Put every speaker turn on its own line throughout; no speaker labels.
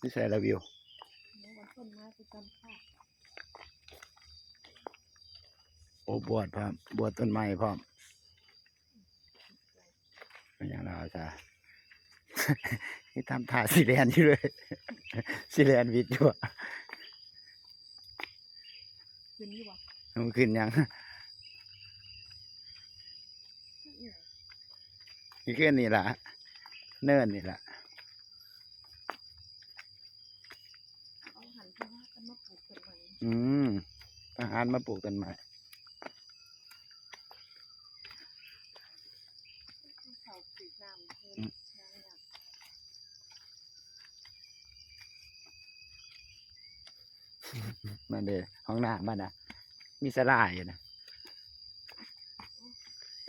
นี่ใส่ละวิว
เมื่อวันต้นไม้ประจำชาติ
โอ้บวชพร้อมบวชต้นไม้พร้อมเป็นอย่างเราจะนี่ทำท่าสิแลนอยู่เลยสิแลนวิทย์อยู่อะ
คืนนี้วะ
มันขึ้นยังนี่ขึ้นนี่ละเนินนี่ละ
อาหันที่ว่ากันมาปลูกต้นไม้
อืมทหารมาปลูกต้นไม้
เสาปลูกน้ำเพิ่นน้ำน้
มันเด้ห้องน้ำมันนะมีสลาอยู่นะ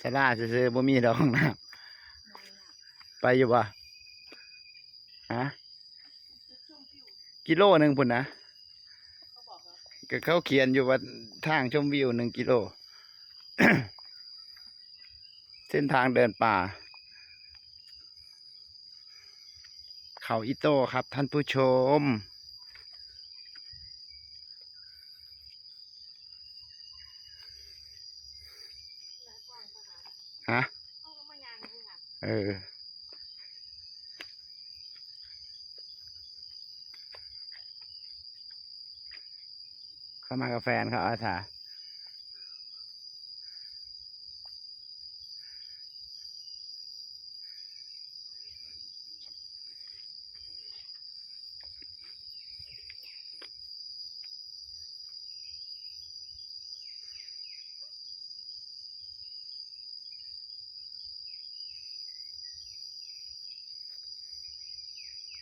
สลาซื้อๆบ่มีดอกห้องน้ำ
น้ำน้ำ
ไปอยู่บ่ฮะำ
ช่วงผิว
กิโลหนึ่งพุ่นนะ
เขาบอ กว่า
ก็เขาเขียนอยู่ว่าทางชมวิวหนึ่งกิโล เส้นทางเดินป่า เขาอิโต้ครับท่านผู้ชม
หลายกว้างทหาร
ฮะ
เขาก็มายางนี่ค่ะ
เออ เข้ามากับแฟนเขาอาถา